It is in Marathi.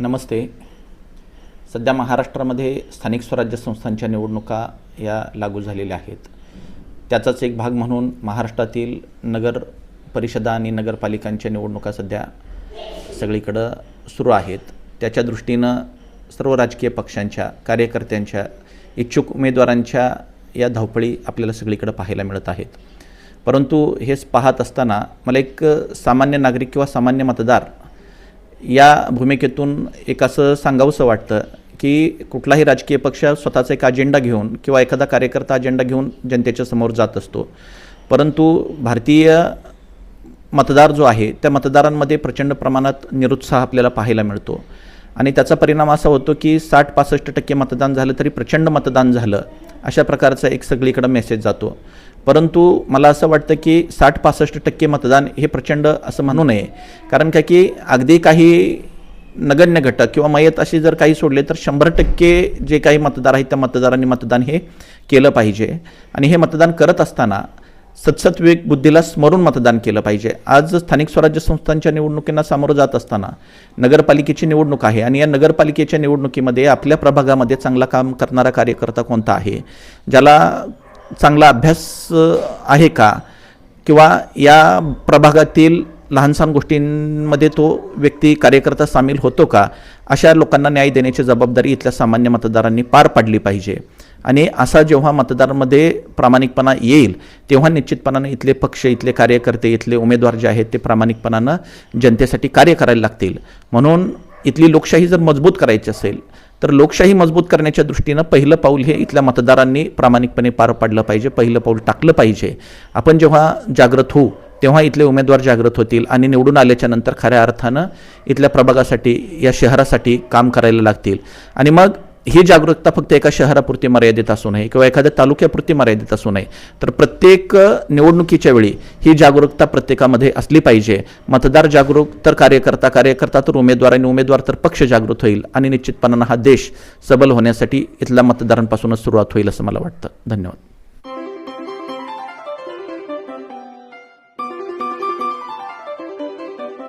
नमस्ते. सध्या महाराष्ट्रामध्ये स्थानिक स्वराज्य संस्थांच्या निवडणुका या लागू झालेल्या आहेत. त्याचाच एक भाग म्हणून महाराष्ट्रातील नगर परिषदा आणि नगरपालिकांच्या निवडणुका सध्या सगळीकडं सुरू आहेत. त्याच्या दृष्टीनं सर्व राजकीय पक्षांच्या कार्यकर्त्यांच्या इच्छुक उमेदवारांच्या या धावपळी आपल्याला सगळीकडं पाहायला मिळत आहेत. परंतु हेच पाहत असताना मला एक सामान्य नागरिक किंवा सामान्य मतदार या भूमिकेतून एक असं सांगावंसं वाटतं की कुठलाही राजकीय पक्ष स्वतःचा एक अजेंडा घेऊन किंवा एखादा कार्यकर्ता अजेंडा घेऊन जनतेच्या समोर जात असतो. परंतु भारतीय मतदार जो आहे त्या मतदारांमध्ये प्रचंड प्रमाणात निरुत्साह आपल्याला पाहायला मिळतो. आणि त्याचा परिणाम असा होतो की साठ पासष्ट टक्के मतदान झालं तरी प्रचंड मतदान झालं. अशा प्रकारचा एक सगळीकडं मेसेज जातो. परंतु मला असं वाटतं की साठ पासष्ट टक्के मतदान हे प्रचंड असं म्हणू नये. कारण का की अगदी काही नगण्य घटक किंवा मयत असे जर काही सोडले तर शंभर टक्के जे काही मतदार आहेत त्या मतदारांनी मतदान हे केलं पाहिजे. आणि हे मतदान करत असताना सतसत विवेक बुद्धीला स्मरून मतदान केलं पाहिजे. आज स्थानिक स्वराज्य संस्थांच्या निवडणुकींना सामोरं जात असताना नगरपालिकेची निवडणूक आहे आणि या नगरपालिकेच्या निवडणुकीमध्ये आपल्या प्रभागामध्ये चांगला काम करणारा कार्यकर्ता कोणता आहे? ज्याला चांगला अभ्यास आहे का? किंवा या प्रभागातील लहानसहान गोष्टींमध्ये तो व्यक्ती कार्यकर्ता सामील होतो का? अशा लोकांना न्याय देण्याची जबाबदारी इथल्या सामान्य मतदारांनी पार पाडली पाहिजे. आणि असा जेव्हा मतदारांमध्ये प्रामाणिकपणा येईल तेव्हा निश्चितपणानं इथले पक्ष इथले कार्यकर्ते इथले उमेदवार जे आहेत ते प्रामाणिकपणानं जनतेसाठी कार्य करायला लागतील. म्हणून इथली लोकशाही जर मजबूत करायची असेल तर लोकशाही मजबूत करण्याच्या दृष्टीनं पहिलं पाऊल हे इथल्या मतदारांनी प्रामाणिकपणे पार पाडलं पाहिजे पहिलं पाऊल टाकलं पाहिजे. आपण जेव्हा जागृत होऊ तेव्हा इथले उमेदवार जागृत होतील आणि निवडून आल्याच्यानंतर खऱ्या अर्थानं इथल्या प्रभागासाठी या शहरासाठी काम करायला लागतील. आणि मग ही जागरूकता फक्त एका शहरापुरती मर्यादित असू नये किंवा एखाद्या तालुक्यापुरती मर्यादित असू नये. तर प्रत्येक निवडणुकीच्या वेळी ही जागरूकता प्रत्येकामध्ये असली पाहिजे. मतदार जागरूक तर कार्यकर्ता कार्यकर्ता तर उमेदवार आणि उमेदवार तर पक्ष जागृत होईल आणि निश्चितपणानं हा देश सबल होण्यासाठी इथल्या मतदारांपासूनच सुरुवात होईल असं मला वाटतं. धन्यवाद.